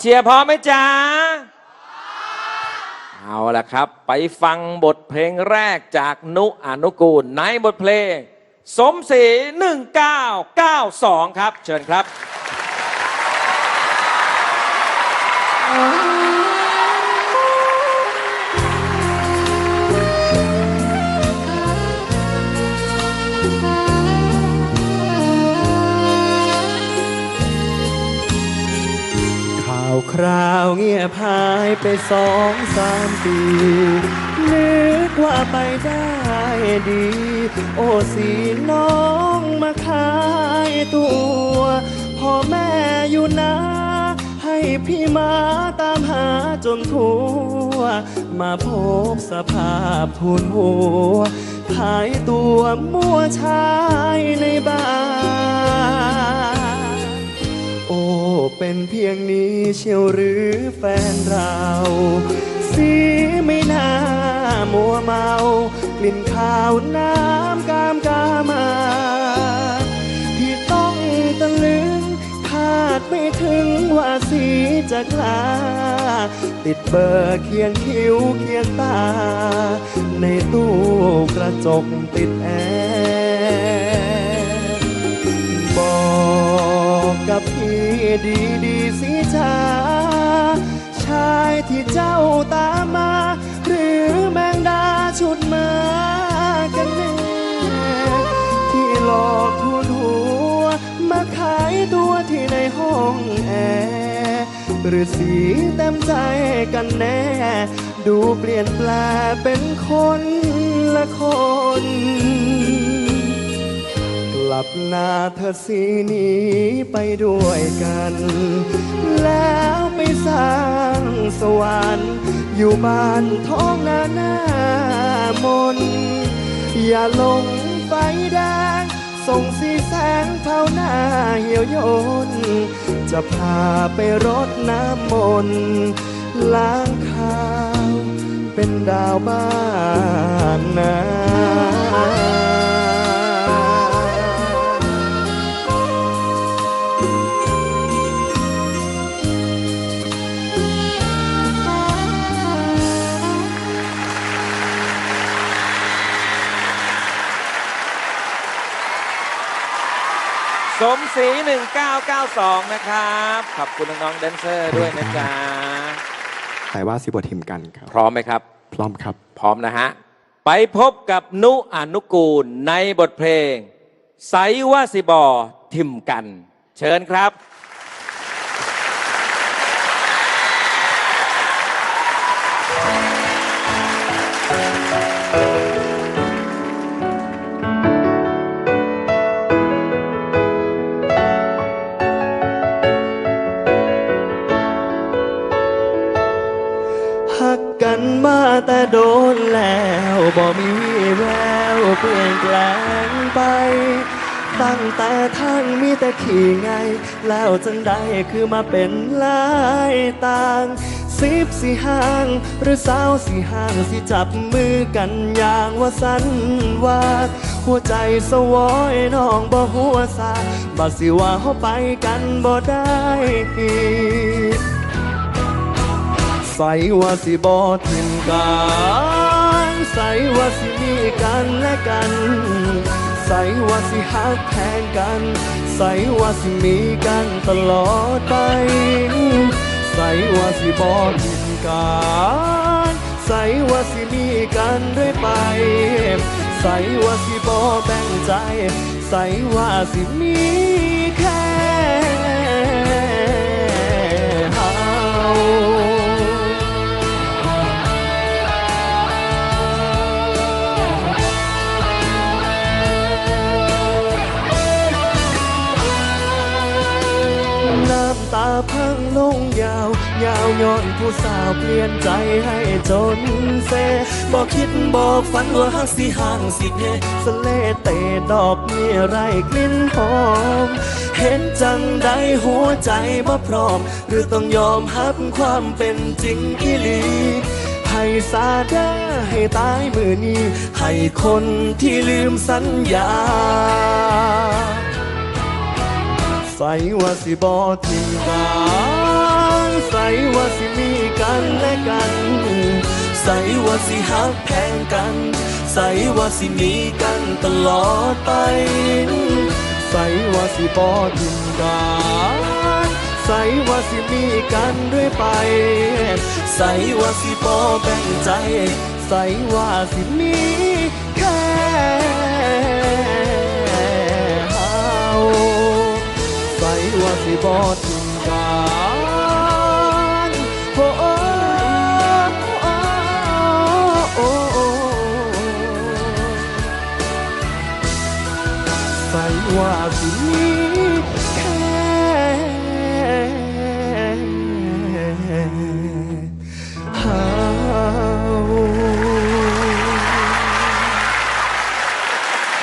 เชียร์พร้อมไหมจ๊ะเอาละครับ ไปฟังบทเพลงแรกจากนุอนุกูล ในบทเพลง สมศรี1992 ครับ เชิญครับ คราวเงียบหายไปสองสามปีนึกว่าไปได้ดี โอ้สีน้องมาขายตัวพ่อแม่อยู่นะให้พี่มาตามหาจนทั่ว มาพบสภาพทุนหัวขายตัวมั่วชายในบ้าน เป็นเพียงนี้เชียวหรือแฟนเรา สีไม่น่ามัวเมา กลิ่นข้าวน้ำกามกามา ที่ต้องตะลึงคาดไม่ถึงว่าสีจะกล้าติดเบอร์เคียงคิ้วเคียงตา ในตู้กระจกติดแอร์ ดีดีสิจ้าชายที่เจ้าตามมา หรือแมงดาชุดมากันแน่ที่หลอกทุนหัว มาขายตัวที่ในห้องแอร์หรือสีเต็มใจกันแน่ ดูเปลี่ยนแปลเป็นคนละคน ลับหน้าเธอสีนี้ไปด้วยกัน แล้วไปสร้างสวรรค์อยู่บ้านท้องนาหน้ามน อย่าลงไฟแดงส่งสีแสงเผาหน้าเหี่ยวยน จะพาไปรดน้ำมนล้างข้าวเป็นดาวบ้านนา สมศรี1992 นะครับ ขอบคุณน้องๆแดนเซอร์ด้วยนะจ๊ะแต่ว่าสิบททิมกันครับ พร้อมไหมครับ พร้อมครับ พร้อมนะฮะ ไปพบกับนุอนุกูลในบทเพลงไสว่าสิบอทิมกัน เชิญครับ แต่โดนแล้วบ่มีแววเปลี่ยนแปลงไป ตั้งแต่ทั้งมีแต่ขี่ไง แล้วจังได้คือมาเป็นลายต่างสิบสี่ห้าง หรือสาวสี่ห้างสิจับมือกันอย่างว่าสันวาดหัวใจสวอยน้องบ่หัวซาบัดสิว่าเขาไปกันบ่ได้ ส่ว่าสิบอทิมกันใส่ว่าสิมีกันและกัน ใส่ว่าสิหักแทนกัน ใส่ว่าสิมีกันตลอดไป ใส่ว่าสิบอทิมกันใส่ว่าสิมีกันเรื่อยไป ใส่ว่าสิบอแบ่งใจ ใส่ว่าสิมีแค่ ลงยาวยาวย้อนผู้สาวเปลี่ยนใจให้จนเซบอกคิดบอกฝันว่าหักสิห่างสิเพสะเลเตดอกมีไรกลิ่นหอม เห็นจังได้หัวใจบ่พร้อม หรือต้องยอมหับความเป็นจริงอีหลีให้สาดาให้ตายมือนี้ ให้คนที่ลืมสัญญา ใส่ว่าสิบอทิ ใสว่าสิมีกันและกัน ใส่ว่าสิหักแพงกัน ใส่ว่าสิมีกันตลอดไป ใส่ว่าสิบอทิมกันใส่ว่าสิมีกันด้วยไป ใส่ว่าสิบอแบ่งใจ ใส่ว่าสิมีแค่เฮาใส่ว่าสิบอทิมกัน